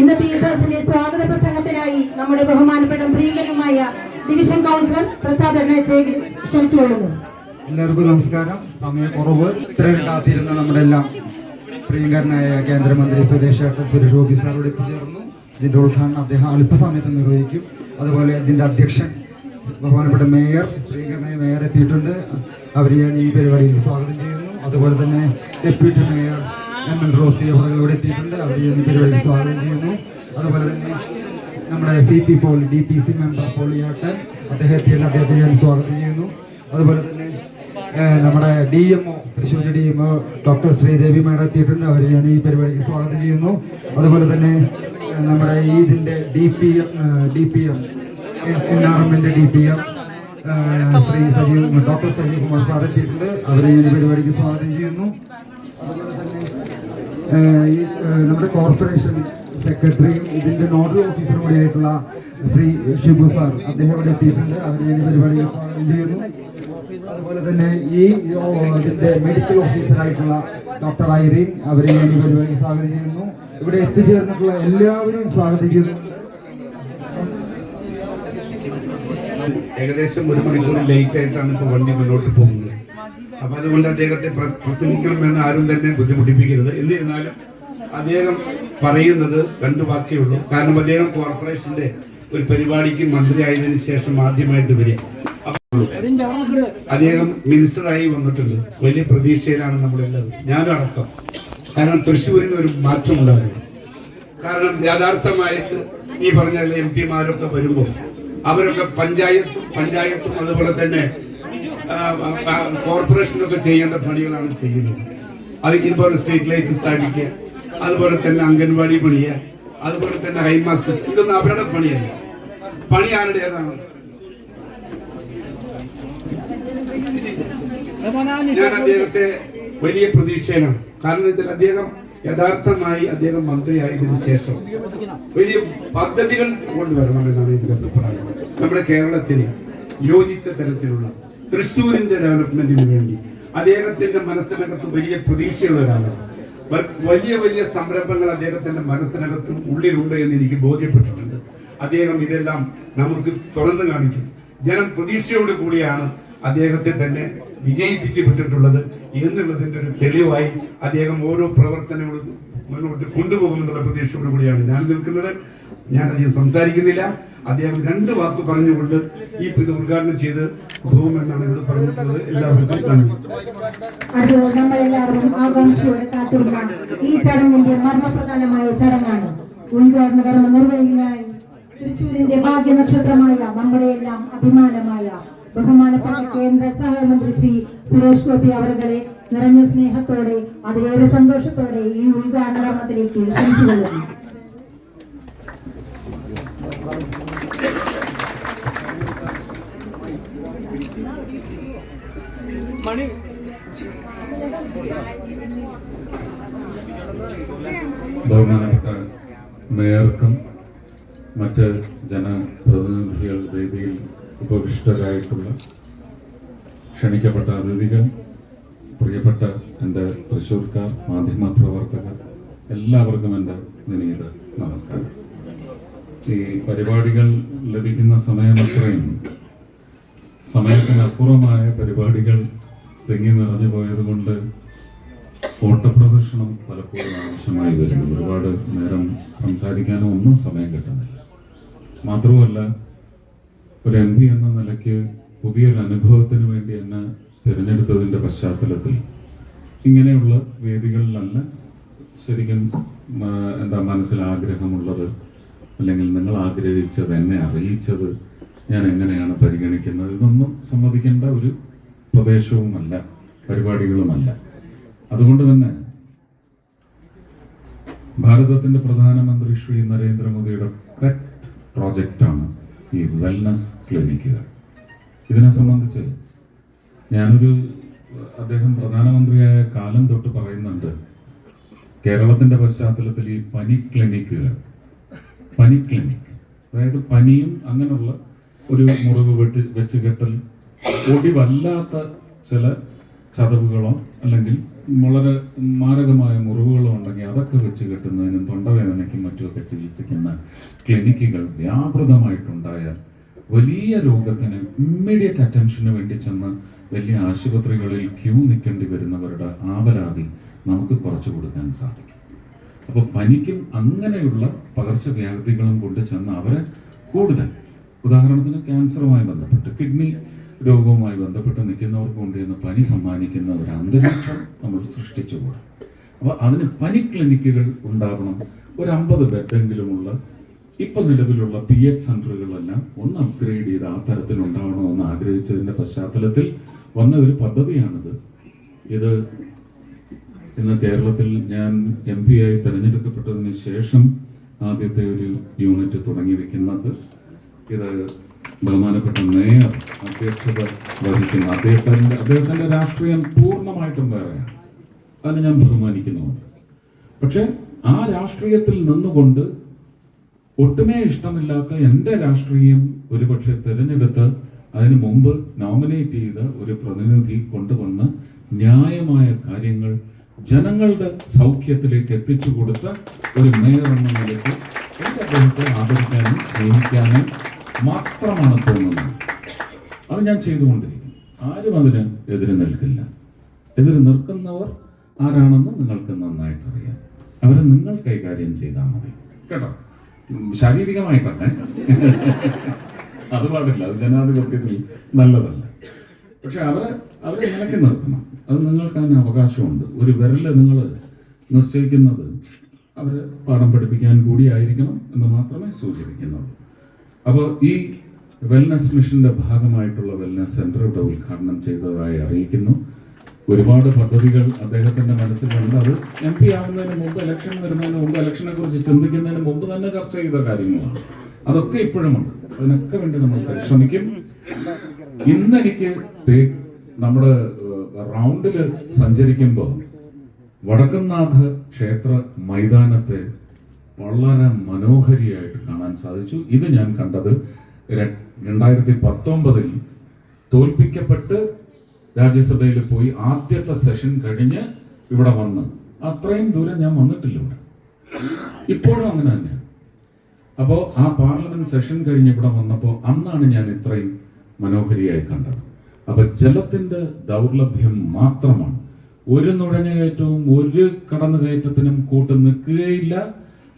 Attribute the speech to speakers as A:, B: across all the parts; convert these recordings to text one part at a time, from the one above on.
A: ഇന്നത്തെ ഈ സദസ്സിന്റെ സ്വാഗത പ്രസംഗത്തിനായി നമ്മുടെ ബഹുമാനപ്പെട്ട പ്രിയങ്കരനുമായ ഡിവിഷൻ കൗൺസിലർ പ്രസാദ് ക്ഷണിച്ചുകൊള്ളുന്നു.
B: എല്ലാവർക്കും നമസ്കാരം. സമയക്കുറവ്. ഇത്രയും കാത്തിരുന്ന നമ്മുടെ എല്ലാം പ്രിയങ്കരനായ കേന്ദ്രമന്ത്രി സുരേഷ് ഏട്ടൻ സുരേഷ് ഗോപി ഇവിടെ എത്തിച്ചേർന്നു. ഇതിന്റെ ഉദ്ഘാടനം അദ്ദേഹം അല്പസമയത്ത് നിർവഹിക്കും. അതുപോലെ ഇതിന്റെ അധ്യക്ഷൻ ബഹുമാനപ്പെട്ട മേയർ പ്രിയങ്കരനായ മേയർ എത്തിയിട്ടുണ്ട്. അവരെ ഞാൻ ഈ പരിപാടിയിൽ സ്വാഗതം ചെയ്യുന്നു. അതുപോലെ തന്നെ deputy mayor M L Rosy അവരുടെ എത്തിയിട്ടുണ്ട്. അവരെ ഞാൻ ഈ പരിപാടിയിൽ സ്വാഗതം ചെയ്യുന്നു. അതുപോലെ തന്നെ നമ്മുടെ C P Paul D P C member പോളിയാട്ടൻ അദ്ദേഹം അദ്ദേഹത്തെ ഞാൻ സ്വാഗതം ചെയ്യുന്നു. അതുപോലെ തന്നെ നമ്മുടെ D M O Thrissur D M O doctor Sreedevi madam എത്തിയിട്ടുണ്ട്. അവരെ ഞാൻ ഈ പരിപാടിക്ക് സ്വാഗതം ചെയ്യുന്നു. അതുപോലെ തന്നെ നമ്മുടെ ഈ ഇതിന്റെ D P M D P M എൻആർഎമ്മിന്റെ D P M Shri Sajeev doctor Sajeev Kumar sir എത്തിയിട്ടുണ്ട്. അവരെ ഈ പരിപാടിക്ക് സ്വാഗതം ചെയ്യുന്നു. അതുപോലെ തന്നെ ഈ നമ്മുടെ കോർപ്പറേഷൻ സെക്രട്ടറിയും ഇതിന്റെ നോഡൽ ഓഫീസറും കൂടി ആയിട്ടുള്ള ശ്രീ ഷിബു സാർ അദ്ദേഹം ഇവിടെ എത്തിയിട്ടുണ്ട്. അവരെ ഈ പരിപാടിയിൽ സ്വാഗതം ചെയ്യുന്നു. അതുപോലെ തന്നെ ഈ ഇതിന്റെ മെഡിക്കൽ ഓഫീസറായിട്ടുള്ള ഡോക്ടർ ഐറീൻ അവരെ ഈ പരിപാടിയിൽ സ്വാഗതം ചെയ്യുന്നു. ഇവിടെ എത്തിച്ചേർന്നിട്ടുള്ള എല്ലാവരും സ്വാഗതം ചെയ്യുന്നു
C: ഏകദേശം ഒരു മണിക്കൂർ ലേറ്റ് ആയിട്ടാണ് ഇപ്പോൾ വണ്ടി മുന്നോട്ട് പോകുന്നത്. അപ്പം അതുകൊണ്ട് അദ്ദേഹത്തെ പ്ര- പ്രസംഗിക്കണമെന്ന് ആരും തന്നെ ബുദ്ധിമുട്ടിപ്പിക്കരുത്. എന്നിരുന്നാലും അദ്ദേഹം പറയുന്നത് രണ്ടു വാക്കേ ഉള്ളൂ. കാരണം അദ്ദേഹം കോർപ്പറേഷന്റെ ഒരു പരിപാടിക്ക് മന്ത്രിയായതിനു ശേഷം ആദ്യമായിട്ട് വരിക. അദ്ദേഹം മിനിസ്റ്ററായി വന്നിട്ടുണ്ട്. വലിയ പ്രതീക്ഷയിലാണ് നമ്മളെല്ലാം ഞാനും അടക്കം. കാരണം തൃശ്ശൂരിന് ഒരു മാറ്റം ഉണ്ടാകും കാരണം യഥാർത്ഥമായിട്ട് ഈ പറഞ്ഞ എം പിമാരൊക്കെ വരുമ്പോൾ അവരൊക്കെ പഞ്ചായത്ത് പഞ്ചായത്തും അതുപോലെ തന്നെ കോർപ്പറേഷനൊക്കെ ചെയ്യേണ്ട പണികളാണ് ചെയ്യുന്നത്. അത് ഇതുപോലെ സ്ട്രീറ്റ് ലൈറ്റ് സ്ഥാപിക്കുക അതുപോലെ തന്നെ അംഗൻവാടി പണിയുക അതുപോലെ തന്നെ ഹൈമാസ്റ്റർ ഇതൊന്നും അവരുടെ പണിയല്ല. പണി ആരുടേതാണ്? ഞാൻ അദ്ദേഹത്തെ വലിയ പ്രതീക്ഷയിലാണ്. കാരണം വെച്ചാൽ അദ്ദേഹം യഥാർത്ഥമായി അദ്ദേഹം മന്ത്രിയായതിനു ശേഷം വലിയ പദ്ധതികൾ കൊണ്ടുവരണമെന്നാണ് എനിക്ക് അഭിപ്രായം. നമ്മുടെ കേരളത്തിന് യോജിച്ച തരത്തിലുള്ള തൃശ്ശൂരിന്റെ ഡെവലപ്മെന്റിന് വേണ്ടി അദ്ദേഹത്തിന്റെ മനസ്സിനകത്ത് വലിയ പ്രതീക്ഷയുള്ള ഒരാളാണ്. വലിയ വലിയ സംരംഭങ്ങൾ അദ്ദേഹത്തിന്റെ മനസ്സിനകത്തും ഉള്ളിലുണ്ട് എന്ന് എനിക്ക് ബോധ്യപ്പെട്ടിട്ടുണ്ട്. അദ്ദേഹം ഇതെല്ലാം നമുക്ക് തുറന്നു കാണിക്കും. ജനം പ്രതീക്ഷയോട് കൂടിയാണ് അദ്ദേഹത്തെ തന്നെ വിജയിപ്പിച്ച് വിട്ടിട്ടുള്ളത് എന്നുള്ളതിന്റെ ഒരു തെളിവായി അദ്ദേഹം ഓരോ പ്രവർത്തനങ്ങളും മുന്നോട്ട് കൊണ്ടുപോകുമെന്നുള്ള പ്രതീക്ഷയോട് കൂടിയാണ് ഞാൻ നിൽക്കുന്നത്. ഞാൻ അധികം സംസാരിക്കുന്നില്ല. അദ്ദേഹം രണ്ട് വാക്ക് പറഞ്ഞുകൊണ്ട് ഈ ഇത് ഉദ്ഘാടനം ചെയ്ത് പോകുമെന്നാണ് ഇത് പറഞ്ഞിട്ടുള്ളത്. എല്ലാവർക്കും നന്ദി.
A: ഈ ഉദ്ഘാടന കർമ്മ നിർവഹിക്കാനായി തൃശ്ശൂരിന്റെ ഭാഗ്യ നക്ഷത്രമായ നമ്മുടെ എല്ലാം അഭിമാനമായ ബഹുമാനപ്പെട്ട കേന്ദ്ര സഹമന്ത്രി ശ്രീ സുരേഷ് ഗോപി അവരുടെ നിറഞ്ഞ സ്നേഹത്തോടെ അതിലേറെ സന്തോഷത്തോടെ ഈ ഉദ്ഘാടന കർമ്മത്തിലേക്ക് ക്ഷണിച്ചുകൊള്ളുന്നു
D: ബഹുമാനപ്പെട്ട മേയർക്കും മറ്റ് ജനപ്രതിനിധികൾ വേദിയിൽ ഉപവിഷ്ടരായിട്ടുള്ള ക്ഷണിക്കപ്പെട്ട അതിഥികൾ പ്രിയപ്പെട്ട എന്റെ തൃശ്ശൂർക്കാർ മാധ്യമ പ്രവർത്തകർ എല്ലാവർക്കും എന്റെ വിനീത നമസ്കാരം. ഈ പരിപാടികൾ ലഭിക്കുന്ന സമയമത്രയും സമയത്തിനപ്പുറമായ പരിപാടികൾ തെങ്ങി നിറഞ്ഞു പോയതുകൊണ്ട് ഓട്ടപ്രദർശനം പലപ്പോഴും ആവശ്യമായി വരുന്നു. ഒരുപാട് നേരം സംസാരിക്കാനോ ഒന്നും സമയം കിട്ടുന്നില്ല. മാത്രവുമല്ല ഒരു എം പി എന്ന നിലയ്ക്ക് പുതിയൊരു അനുഭവത്തിന് വേണ്ടി എന്നെ തിരഞ്ഞെടുത്തതിന്റെ പശ്ചാത്തലത്തിൽ. ഇങ്ങനെയുള്ള വേദികളിലല്ല ശരിക്കും എന്താ മനസ്സിൽ ആഗ്രഹമുള്ളത് അല്ലെങ്കിൽ നിങ്ങൾ ആഗ്രഹിച്ചത് എന്നെ അറിയിച്ചത് ഞാൻ എങ്ങനെയാണ് പരിഗണിക്കുന്നത് ഇതൊന്നും സമ്മതിക്കേണ്ട ഒരു പ്രദേശവുമല്ല പരിപാടികളുമല്ല. അതുകൊണ്ട് തന്നെ ഭാരതത്തിന്റെ പ്രധാനമന്ത്രി ശ്രീ നരേന്ദ്രമോദിയുടെ പെറ്റ് പ്രോജക്റ്റാണ് ഈ വെൽനസ് ക്ലിനിക്കുകൾ ഇതിനെ സംബന്ധിച്ച് ഞാനൊരു അദ്ദേഹം പ്രധാനമന്ത്രിയായ കാലം തൊട്ട് പറയുന്നുണ്ട് കേരളത്തിന്റെ പശ്ചാത്തലത്തിൽ ഈ പനി ക്ലിനിക്കുകൾ പനി ക്ലിനിക് അതായത് പനിയും അങ്ങനെയുള്ള ഒരു മുറിവ് വെട്ടി വെച്ച് കെട്ടൽ ഒടിവല്ലാത്ത ചില ചതവുകളോ അല്ലെങ്കിൽ വളരെ മാരകമായ മുറിവുകളും ഉണ്ടെങ്കിൽ അതൊക്കെ വെച്ച് കെട്ടുന്നതിനും തൊണ്ടവേദനയ്ക്കും മറ്റുമൊക്കെ ചികിത്സിക്കുന്ന ക്ലിനിക്കുകൾ വ്യാപൃതമായിട്ടുണ്ടായ വലിയ രോഗത്തിന് ഇമ്മീഡിയറ്റ് അറ്റൻഷന് വേണ്ടി ചെന്ന് വലിയ ആശുപത്രികളിൽ ക്യൂ നിൽക്കേണ്ടി വരുന്നവരുടെ ആവലാതി നമുക്ക് കുറച്ചു കൊടുക്കാൻ സാധിക്കും. അപ്പോൾ പനിക്കും അങ്ങനെയുള്ള പകർച്ചവ്യാധികളും കൊണ്ട് ചെന്ന് അവരെ കൂടുതൽ ഉദാഹരണത്തിന് ക്യാൻസറുമായി ബന്ധപ്പെട്ട് കിഡ്നി രോഗവുമായി ബന്ധപ്പെട്ട് നിൽക്കുന്നവർക്ക് ചെന്ന് പനി സമ്മാനിക്കുന്ന ഒരു അന്തരീക്ഷം നമ്മൾ സൃഷ്ടിച്ചുകൂടാ. അപ്പോൾ അതിന് പനി ക്ലിനിക്കുകൾ ഉണ്ടാവണം. ഒരു അമ്പത് ബെഡെങ്കിലുമുള്ള ഇപ്പൊ നിലവിലുള്ള പി എച്ച് സെന്ററുകളെല്ലാം ഒന്ന് അപ്ഗ്രേഡ് ചെയ്ത് ആ തരത്തിൽ ഉണ്ടാവണമെന്ന് ആഗ്രഹിച്ചതിന്റെ പശ്ചാത്തലത്തിൽ വന്ന ഒരു പദ്ധതിയാണിത്. ഇത് ഇന്ന് കേരളത്തിൽ ഞാൻ എം പി ആയി തെരഞ്ഞെടുക്കപ്പെട്ടതിന് ശേഷം ആദ്യത്തെ ഒരു യൂണിറ്റ് തുടങ്ങി വെക്കുന്നത് ഇത് ബഹുമാനപ്പെട്ട മേയർ അധ്യക്ഷത വഹിക്കുന്ന അദ്ദേഹത്തിന്റെ അദ്ദേഹത്തിന്റെ രാഷ്ട്രീയം പൂർണമായിട്ടും വേറെയാണ്. അതിനെ ഞാൻ ബഹുമാനിക്കുന്നുമുണ്ട് പക്ഷെ ആ രാഷ്ട്രീയത്തിൽ നിന്നുകൊണ്ട് ഒട്ടുമേ ഇഷ്ടമില്ലാത്ത എന്റെ രാഷ്ട്രീയം ഒരുപക്ഷെ തിരഞ്ഞെടുത്ത് അതിനു മുമ്പ് നോമിനേറ്റ് ചെയ്ത ഒരു പ്രതിനിധി കൊണ്ടുവന്ന് ന്യായമായ കാര്യങ്ങൾ ജനങ്ങളുടെ സൗഖ്യത്തിലേക്ക് എത്തിച്ചു കൊടുത്ത ഒരു മേയർ എന്ന നിലയ്ക്ക് എനിക്ക് അദ്ദേഹത്തെ ആദരിക്കാനും സ്നേഹിക്കാനും മാത്രമാണ് തോന്നുന്നത്. അത് ഞാൻ ചെയ്തുകൊണ്ടിരിക്കും ആരും അതിന് എതിര് നിൽക്കില്ല. എതിര് നിൽക്കുന്നവർ ആരാണെന്ന് നിങ്ങൾക്ക് നന്നായിട്ട് അറിയാം അവരെ നിങ്ങൾ കൈകാര്യം ചെയ്താൽ മതി. കേട്ടോ? ശാരീരികമായിട്ടല്ല. അത് പാടില്ല. അത് ജനാധിപത്യത്തിൽ നല്ലതല്ല. പക്ഷെ അവരെ അവരെ നിലയ്ക്ക് നിർത്തണം. അത് നിങ്ങൾക്ക് അതിന് അവകാശമുണ്ട്. ഒരു വിരൽ നിങ്ങൾ നിശ്ചയിക്കുന്നത് അവരെ പാഠം പഠിപ്പിക്കാൻ കൂടിയായിരിക്കണം എന്ന് മാത്രമേ സൂചിപ്പിക്കുന്നുള്ളൂ. അപ്പോൾ ഈ വെൽനസ് മിഷന്റെ ഭാഗമായിട്ടുള്ള വെൽനസ് സെന്റർ ഇവിടെ ഉദ്ഘാടനം ചെയ്തതായി അറിയിക്കുന്നു. ഒരുപാട് പദ്ധതികൾ അദ്ദേഹത്തിന്റെ മനസ്സിലുണ്ട്. അത് എം പി ആവുന്നതിന് മുമ്പ് ഇലക്ഷൻ വരുന്നതിന് മുമ്പ് ഇലക്ഷനെ കുറിച്ച് ചിന്തിക്കുന്നതിന് മുമ്പ് തന്നെ ചർച്ച ചെയ്ത കാര്യങ്ങളാണ്. അതൊക്കെ ഇപ്പോഴുമുണ്ട് അതിനൊക്കെ വേണ്ടി നമ്മൾ പരിശ്രമിക്കും. ഇന്ന് എനിക്ക് നമ്മുടെ റൗണ്ടിൽ സഞ്ചരിക്കുമ്പോൾ വടക്കംനാഥ ക്ഷേത്ര മൈതാനത്തെ വളരെ മനോഹരിയായിട്ട് കാണാൻ സാധിച്ചു. ഇത് ഞാൻ കണ്ടത് രണ്ടായിരത്തി പത്തൊമ്പതിൽ തോൽപ്പിക്കപ്പെട്ട് രാജ്യസഭയിൽ പോയി ആദ്യത്തെ സെഷൻ കഴിഞ്ഞ് ഇവിടെ വന്ന്. അത്രയും ദൂരം ഞാൻ വന്നിട്ടില്ല ഇവിടെ. ഇപ്പോഴും അങ്ങനെ തന്നെ അപ്പോൾ ആ പാർലമെന്റ് സെഷൻ കഴിഞ്ഞ് ഇവിടെ വന്നപ്പോൾ അന്നാണ് ഞാൻ ഇത്രയും മനോഹരിയായി കണ്ടത്. അപ്പൊ ജലത്തിന്റെ ദൗർലഭ്യം മാത്രമാണ്. ഒരു നുഴഞ്ഞുകയറ്റവും ഒരു കടന്നുകയറ്റത്തിനും കൂട്ട് നിൽക്കുകയില്ല.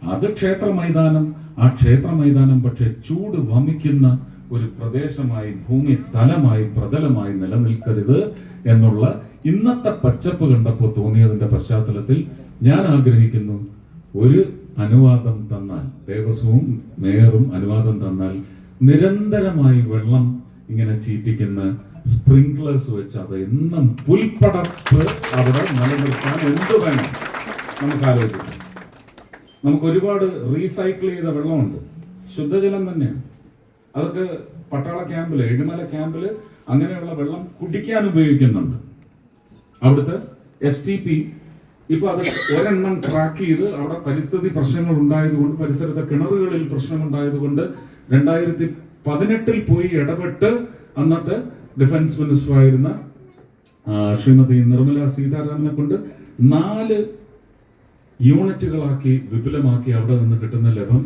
D: അത് ക്ഷേത്ര മൈതാനം ആ ക്ഷേത്ര മൈതാനം പക്ഷെ ചൂട് വമിക്കുന്ന ഒരു പ്രദേശമായി ഭൂമി തലമായി പ്രതലമായി നിലനിൽക്കരുത് എന്നുള്ള ഇന്നത്തെ പച്ചപ്പ് കണ്ടപ്പോൾ തോന്നിയതിന്റെ പശ്ചാത്തലത്തിൽ ഞാൻ ആഗ്രഹിക്കുന്നു ഒരു അനുവാദം തന്നാൽ ദേവസ്വവും മേയറും അനുവാദം തന്നാൽ നിരന്തരമായി വെള്ളം ഇങ്ങനെ ചീറ്റിക്കുന്ന സ്പ്രിങ്ക്ലേഴ്സ് വെച്ച് അത് എന്നും പുൽപ്പടപ്പ് അവിടെ നിലനിർത്താൻ എന്ത് വേണം? നമുക്ക് ആലോചിക്കാം. നമുക്ക് ഒരുപാട് റീസൈക്കിൾ ചെയ്ത വെള്ളമുണ്ട്. ശുദ്ധജലം തന്നെയാണ്. അതൊക്കെ പട്ടാള ക്യാമ്പിൽ എഴുമല ക്യാമ്പിൽ അങ്ങനെയുള്ള വെള്ളം കുടിക്കാൻ ഉപയോഗിക്കുന്നുണ്ട്. അവിടുത്തെ എസ് ടി പി ഇപ്പൊ അത് ഒരെണ്ണം ട്രാക്ക് ചെയ്ത് അവിടെ പരിസ്ഥിതി പ്രശ്നങ്ങൾ ഉണ്ടായതുകൊണ്ട് പരിസരത്തെ കിണറുകളിൽ പ്രശ്നമുണ്ടായതുകൊണ്ട് രണ്ടായിരത്തി പതിനെട്ടിൽ പോയി ഇടപെട്ട് അന്നത്തെ ഡിഫൻസ് മിനിസ്റ്റർ ആയിരുന്ന ശ്രീമതി നിർമ്മല സീതാരാമനെ കൊണ്ട് നാല് യൂണിറ്റുകളാക്കി വിപുലമാക്കി അവിടെ നിന്ന് കിട്ടുന്ന ലഭം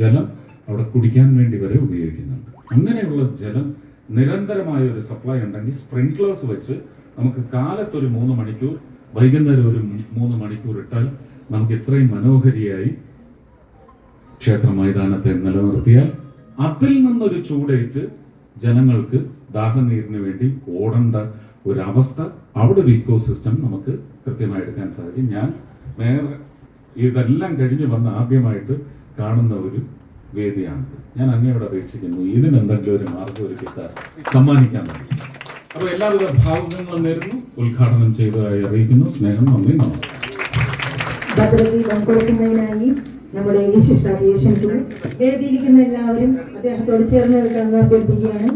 D: ജലം അവിടെ കുടിക്കാൻ വേണ്ടി വരെ ഉപയോഗിക്കുന്നുണ്ട്. അങ്ങനെയുള്ള ജലം നിരന്തരമായ ഒരു സപ്ലൈ ഉണ്ടെങ്കിൽ സ്പ്രിങ്ക്ലേഴ്സ് വെച്ച് നമുക്ക് കാലത്തൊരു മൂന്ന് മണിക്കൂർ വൈകുന്നേരം ഒരു മൂന്ന് മണിക്കൂർ ഇട്ടാൽ നമുക്ക് ഇത്രയും മനോഹരിയായി ക്ഷേത്ര മൈതാനത്തെ നിലനിർത്തിയാൽ അതിൽ നിന്നൊരു ചൂടേറ്റ് ജനങ്ങൾക്ക് ദാഹനീരിന് വേണ്ടി ഓടേണ്ട ഒരു അവസ്ഥ അവിടെ ഒരു ഇക്കോ സിസ്റ്റം നമുക്ക് കൃത്യമായി എടുക്കാൻ സാധിക്കും. ഞാൻ മേയർ ഇതെല്ലാം കഴിഞ്ഞ് വന്ന് ആദ്യമായിട്ട് കാണുന്ന ഒരു വേദിയാണിത്. ഞാൻ അങ്ങയോട് അപേക്ഷിക്കുന്നു ഇതിനെന്തെങ്കിലും ഒരു മാർഗം ഒരു കിട്ടാൻ സമ്മാനിക്കാൻ വേണ്ടി. അപ്പോൾ എല്ലാവിധ ഭാവുകങ്ങളും നേരുന്നു. ഉദ്ഘാടനം ചെയ്തതായി അറിയിക്കുന്നു. സ്നേഹം നന്ദി നമസ്കാരം.
A: നമ്മുടെ വിശിഷ്ട ക്ഷണിക്കുന്നു വേദിയിരിക്കുന്ന എല്ലാവരും അദ്ദേഹത്തോട് ചേർന്ന് നിൽക്കാൻ അഭ്യർത്ഥിക്കുകയാണ്